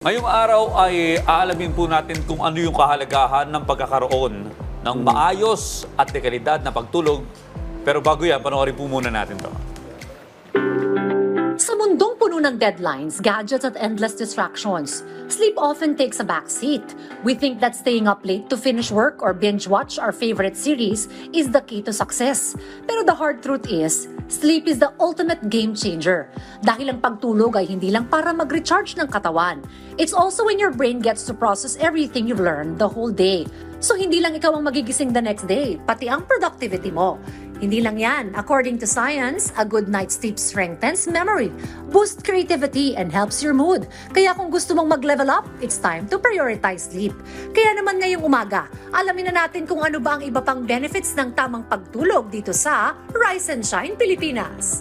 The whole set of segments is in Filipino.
Ngayong araw ay aalamin po natin kung ano yung kahalagahan ng pagkakaroon ng maayos at dekalidad na pagtulog. Pero bago yan, panoorin po muna natin to. Sa mundong puno ng deadlines, gadgets at endless distractions, sleep often takes a backseat. We think that staying up late to finish work or binge watch our favorite series is the key to success. Pero the hard truth is, sleep is the ultimate game changer. Dahil ang pagtulog ay hindi lang para mag-recharge ng katawan. It's also when your brain gets to process everything you've learned the whole day. So hindi lang ikaw ang magigising the next day, pati ang productivity mo. Hindi lang yan. According to science, a good night's sleep strengthens memory, boosts creativity, and helps your mood. Kaya kung gusto mong mag-level up, it's time to prioritize sleep. Kaya naman ngayong umaga, alamin na natin kung ano ba ang iba pang benefits ng tamang pagtulog dito sa Rise and Shine Pilipinas.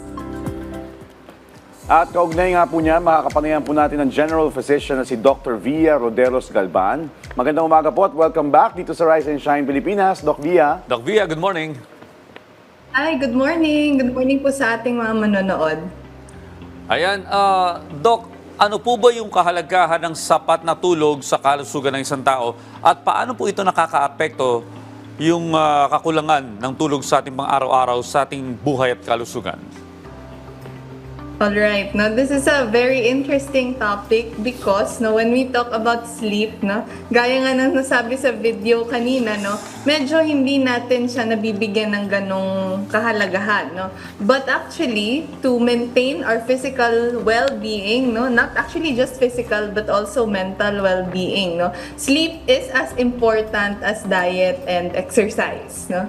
At kaugnay nga po niya, makakapanayan po natin ang General Physician na si Dr. Via Roderos Galban. Magandang umaga po at welcome back dito sa Rise and Shine Pilipinas. Doc Via. Doc Via, good morning. Hi, good morning. Good morning po sa ating mga manonood. Ayan, ah, Doc, ano po ba yung kahalagahan ng sapat na tulog sa kalusugan ng isang tao? At paano po ito nakakaapekto yung ah, kakulangan ng tulog sa ating pang araw-araw sa ating buhay at kalusugan? All right. Now, this is a very interesting topic because no, when we talk about sleep, no, gaya nga ng nasabi sa video kanina, no, medyo hindi natin siya nabibigyan ng ganong kahalagahan. No? But actually, to maintain our physical well-being, no, not actually just physical but also mental well-being, no, sleep is as important as diet and exercise. No?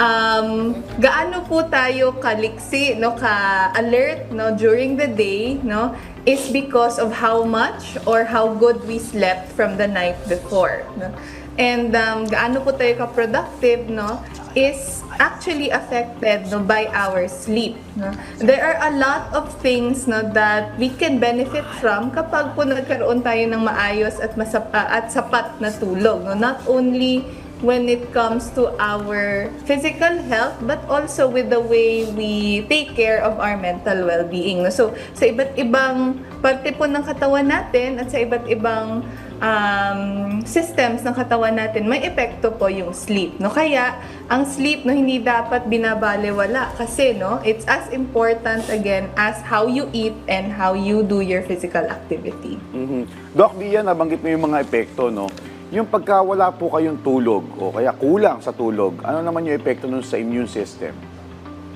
Um, gaano po tayo kaliksi, no, ka-alert, no, during the day, no, is because of how much or how good we slept from the night before, no. And um, gaano po tayo ka-productive, no, is actually affected no, by our sleep. No? There are a lot of things no, that we can benefit from kapag po nagkaroon tayo ng maayos at, masap- at sapat na tulog. No? Not only when it comes to our physical health but also with the way we take care of our mental well-being. So, sa iba't ibang parte po ng katawan natin at sa iba't ibang um, systems ng katawan natin, may epekto po yung sleep. No? Kaya, ang sleep no, hindi dapat binabalewala kasi no, it's as important again as how you eat and how you do your physical activity. Mhm. Doc Via, nabanggit mo yung mga epekto, no? Yung pagka wala po kayong tulog o kaya kulang sa tulog, ano naman yung epekto nun sa immune system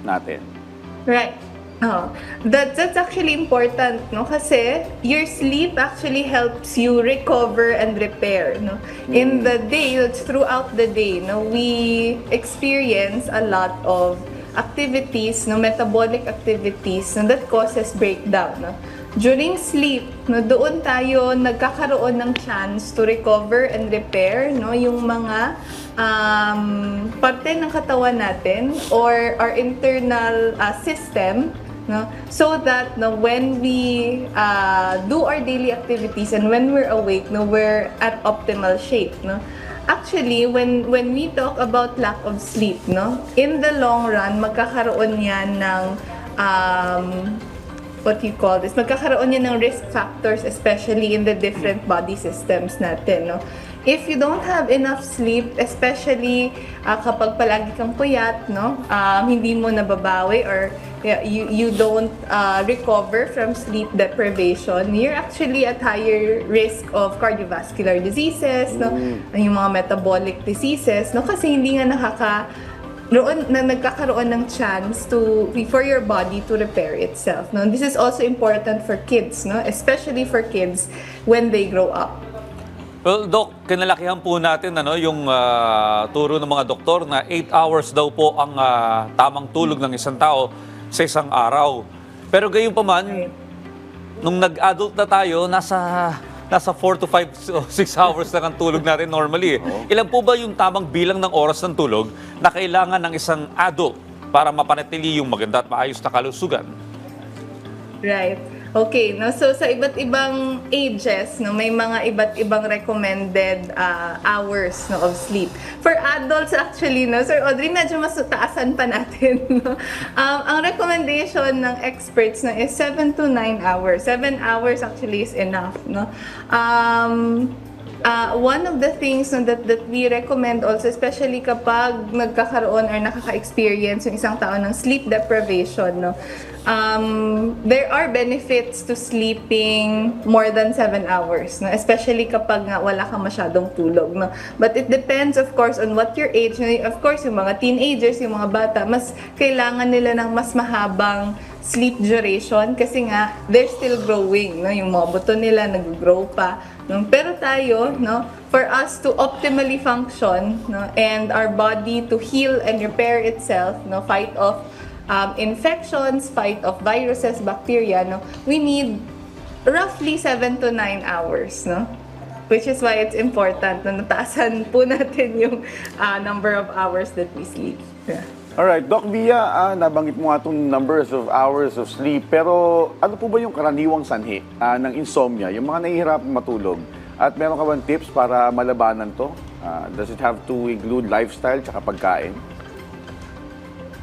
natin? Right. Oh, that, that's actually important, no? Kasi your sleep actually helps you recover and repair, no? In the day, it's throughout the day, no? We experience a lot of activities, no? Metabolic activities, no? That causes breakdown, no? During sleep, no, doon tayo nagkakaroon ng chance to recover and repair, no, yung mga um, parte ng katawan natin or our internal uh, system, no, so that no, when we uh, do our daily activities and when we're awake, no, we're at optimal shape, no. Actually, when when we talk about lack of sleep, no, in the long run, magkakaroon yan ng um, what you call this, magkakaroon yan ng risk factors, especially in the different body systems natin, no? If you don't have enough sleep, especially ah, kapag palagi kang puyat, no? Um, hindi mo nababawi or you, you don't ah, recover from sleep deprivation, you're actually at higher risk of cardiovascular diseases, no? Yung mga metabolic diseases, no? Kasi hindi nga nakaka roon na nagkakaroon ng chance to for your body to repair itself no? This is also important for kids no? Especially for kids when they grow up. Well, Doc, kinalakihan po natin ano, yung ah, turo ng mga doktor na 8 hours daw po ang ah, tamang tulog ng isang tao sa isang araw. Pero gayon pa man, nung nag-adult na tayo, nasa nasa 4 to 5 o 6 hours lang ang tulog natin normally. eh. Ilan po ba yung tamang bilang ng oras ng tulog na kailangan ng isang adult para mapanatili yung maganda at maayos na kalusugan? Right. Okay, no? So sa iba't ibang ages, no, may mga iba't ibang recommended uh, hours no, of sleep. For adults actually, no, Sir Audrey, medyo mas taasan pa natin. No? Um, ang recommendation ng experts no, is 7 to 9 hours. 7 hours actually is enough. No? Um, Uh, one of the things no, that, that we recommend also, especially kapag nagkakaroon or nakaka-experience yung isang tao ng sleep deprivation, no, um, there are benefits to sleeping more than 7 hours, no, especially kapag nga wala kang masyadong tulog. No. But it depends, of course, on what your age. No. Of course, yung mga teenagers, yung mga bata, mas kailangan nila ng mas mahabang sleep duration kasi nga they're still growing no? Yung mga buto nila nag-grow pa no? Pero tayo no? For us to optimally function no? And our body to heal and repair itself no? Fight off um, infections fight off viruses bacteria no? We need roughly 7 to 9 hours no? Which is why it's important na nataasan po natin yung uh, number of hours that we sleep. Yeah. Alright, Doc Via, ah, nabanggit mo nga itong numbers of hours of sleep, pero ano po ba yung karaniwang sanhi ah, ng insomnia, yung mga nahihirapang matulog? At meron ka bang tips para malabanan to? Ah, does it have to include lifestyle tsaka pagkain?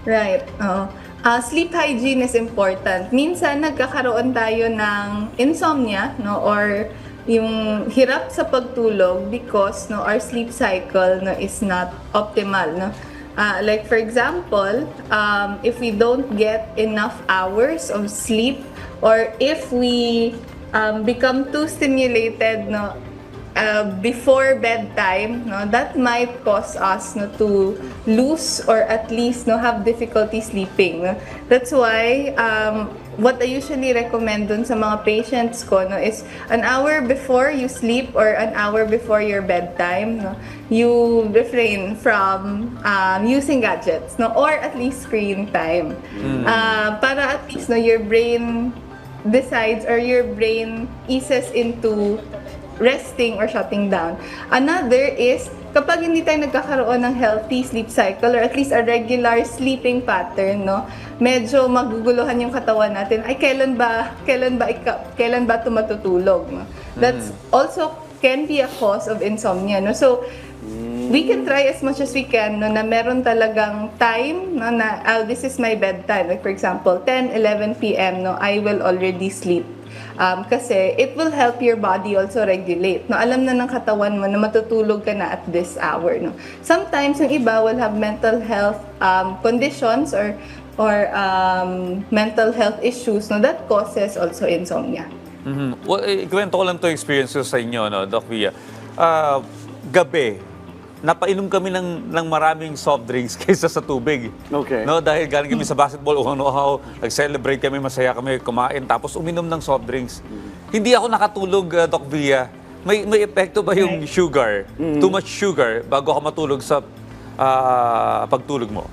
Right. Oo. Ah, sleep hygiene is important. Minsan nagkakaroon tayo ng insomnia, no, or yung hirap sa pagtulog because no our sleep cycle no is not optimal, no. Ah, like for example, um, if we don't get enough hours of sleep or if we um, become too stimulated, no, uh, before bedtime, no, that might cause us no, to lose or at least no, have difficulty sleeping. No? That's why um, what I usually recommend dun sa mga patients ko no, is an hour before you sleep or an hour before your bedtime, no, you refrain from um, using gadgets no, or at least screen time. Uh, para at least no, your brain decides or your brain eases into resting or shutting down. Another is kapag hindi tayo nagkakaroon ng healthy sleep cycle or at least a regular sleeping pattern, no, medyo maguguluhan yung katawan natin. Ay kailan ba kailan ba ika, kailan ba tumatutulog, no? That's also can be a cause of insomnia, no. So we can try as much as we can no, na meron talagang time no, na oh, this is my bedtime. Like for example, 10, 11 p.m. No, I will already sleep. Um, kasi it will help your body also regulate. No, alam na ng katawan mo na matutulog ka na at this hour. No. Sometimes yung iba will have mental health um, conditions or or um, mental health issues no, that causes also insomnia. Mhm. Well, eh, kwento ko lang to experience sa inyo, no, Doc Via. Ah, gabi, napainom kami ng, ng maraming soft drinks kaysa sa tubig. Okay. No, dahil galing kami sa basketball, uhaw nag-celebrate kami, masaya kami, kumain, tapos uminom ng soft drinks. Hindi ako nakatulog, uh, Doc Via. May, may epekto ba yung sugar? Too much sugar bago ako matulog sa ah, pagtulog mo?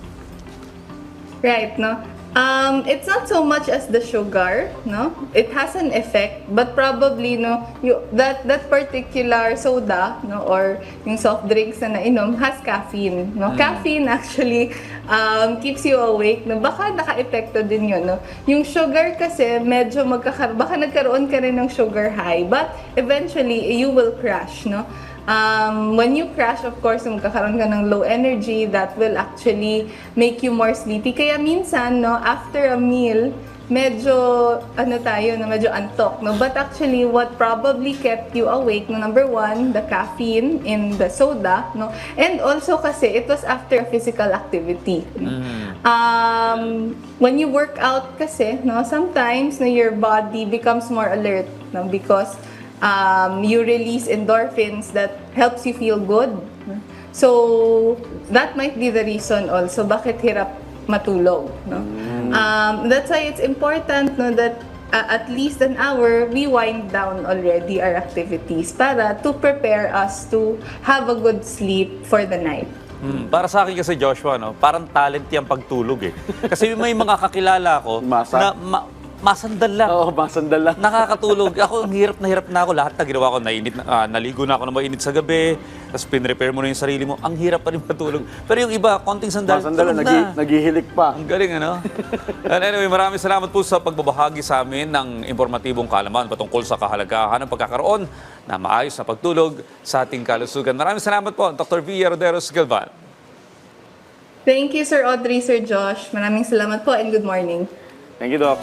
Right, no? Um, it's not so much as the sugar, no? It has an effect, but probably, no, you, that that particular soda, no, or yung soft drinks na nainom has caffeine, no? Caffeine actually um, keeps you awake, no? Baka naka-epekto din yun, no? Yung sugar kasi medyo magkakar baka nagkaroon ka rin ng sugar high, but eventually you will crash, no? Um, when you crash, of course, magkakaroon ka ng low energy, that will actually make you more sleepy. Kaya minsan, no, after a meal, medyo, ano tayo, no, medyo antok, no? But actually, what probably kept you awake, no, number one, the caffeine in the soda, no? And also kasi, it was after a physical activity. no? Um, when you work out kasi, no, sometimes, no, your body becomes more alert, no? Because um, you release endorphins that helps you feel good. So, that might be the reason also bakit hirap matulog. No? Um, that's why it's important no, that uh, at least an hour, we wind down already our activities para to prepare us to have a good sleep for the night. Hmm, Para sa akin kasi Joshua, no, parang talent yung pagtulog eh. Kasi may mga kakilala ko Masa. na ma- masandal lang. Oo, masandal lang. Nakakatulog. Ako, ang hirap na hirap na ako. Lahat na ginawa ko, nainit, na, ah, naligo na ako na mainit sa gabi, tapos pinrepair mo na yung sarili mo. Ang hirap pa rin matulog. Pero yung iba, konting sandal, Masandal lang, tulog nagi, na. naghihilik pa. Ang galing, ano? And anyway, maraming salamat po sa pagbabahagi sa amin ng impormatibong kalaman patungkol sa kahalagahan ng pagkakaroon na maayos na pagtulog sa ating kalusugan. Maraming salamat po, Dr. V. Roderos Galvan. Thank you, Sir Audrey, Sir Josh. Maraming salamat po and good morning. Thank you, Doc.